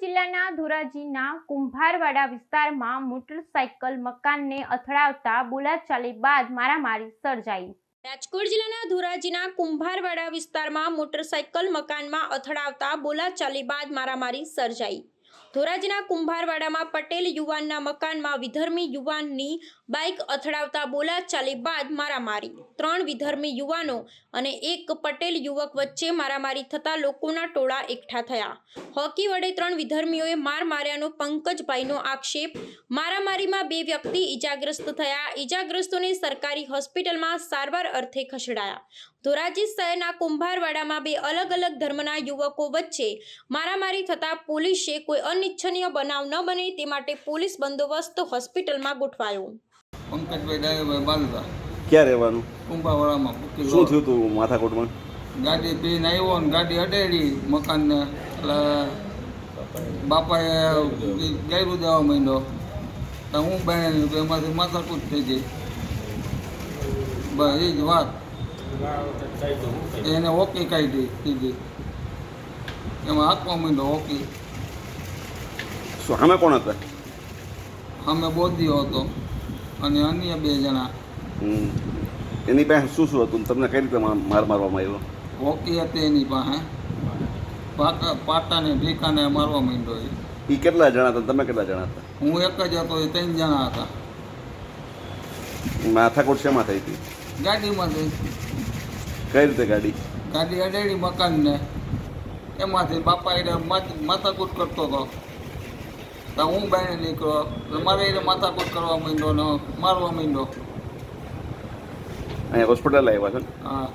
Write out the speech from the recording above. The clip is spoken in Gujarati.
જિલ્લાના ધોરાજીના કુંભારવાડા વિસ્તારમાં મોટરસાયકલ મકાનને અથડાવતા બોલાચાલી બાદ મારામારી સર્જાઈ. રાજકોટ જિલ્લાના ધોરાજીના કુંભારવાડા વિસ્તારમાં મોટરસાયકલ મકાનમાં અથડાવતા બોલાચાલી બાદ મારામારી સર્જાઈ. ધોરાજીના કુંભારવાડામાં પટેલ યુવાનના મકાનમાં વિધર્મી યુવાનની બાઇક અથડાવતા બોલાચાલી બાદ મારામારી. ત્રણ વિધર્મી યુવાનો અને એક પટેલ યુવક વચ્ચે મારામારી થતા લોકોના ટોળા એકઠા થયા. હોકી વડે ત્રણ વિધર્મીઓએ માર માર્યાનો પંકજભાઈનો આક્ષેપ. મારામારીમાં બે વ્યક્તિ ઈજાગ્રસ્ત થયા. ઈજાગ્રસ્તોને સરકારી હોસ્પિટલમાં સારવાર અર્થે ખસેડાયા. ધોરાજી શહેરના કુંભારવાડામાં બે અલગ અલગ ધર્મના યુવકો વચ્ચે મારામારી થતા પોલીસે કોઈ અનિચ્છનીય બનાવ ન બને તે માટે પોલીસ બંદોબસ્ત હોસ્પિટલમાં ગોઠવાયો. પંકજભાઈ ડાયભાઈ બાલુદા ક્યાં રહેવાનું? કુંભાવાળામાં શું થયું હતું માથાકોટમાં? ગાડી પીને આવ્યો ને ગાડી અડેડી મકાનને. એટલે બાપાએ ગાયરું દેવા માંડ્યો. તો હું બહેન એમાંથી માથાકૂટ થઈ ગઈ. બસ એ જ વાત. એને ઓકી કાઢી દીધી એમાં હાંકવા માંડ્યો ઓકે શું સામે કોણ હતા? અમે બોધીઓ હતો અને અન્ય બે જણા. એની પાસે શું શું હતું? તમને કઈ રીતે માર મારવામાં આવ્યો? હોકી હતી એની પાસે. પાકા પાટાને ઢીકાને મારવા માંડ્યો એ. કેટલા જણા હતા? તમે કેટલા જણા હતા? હું એક જ હતો એ ત્રણ જણા હતા. માથાકોટ શેમાં થઈ હતી? ગાડીમાં જઈ કઈ રીતે ગાડી? ગાડી અડેડી મકાનને. એમાંથી બાપા એને માથ- માથાકૂટ કરતો હતો. તો હું બાઈને નીકળ્યો. મારે એને માથાકૂટ કરવા માંડ્યો ને મારવા માંડ્યો. અહીંયા હોસ્પિટલ આવ્યા છે હા.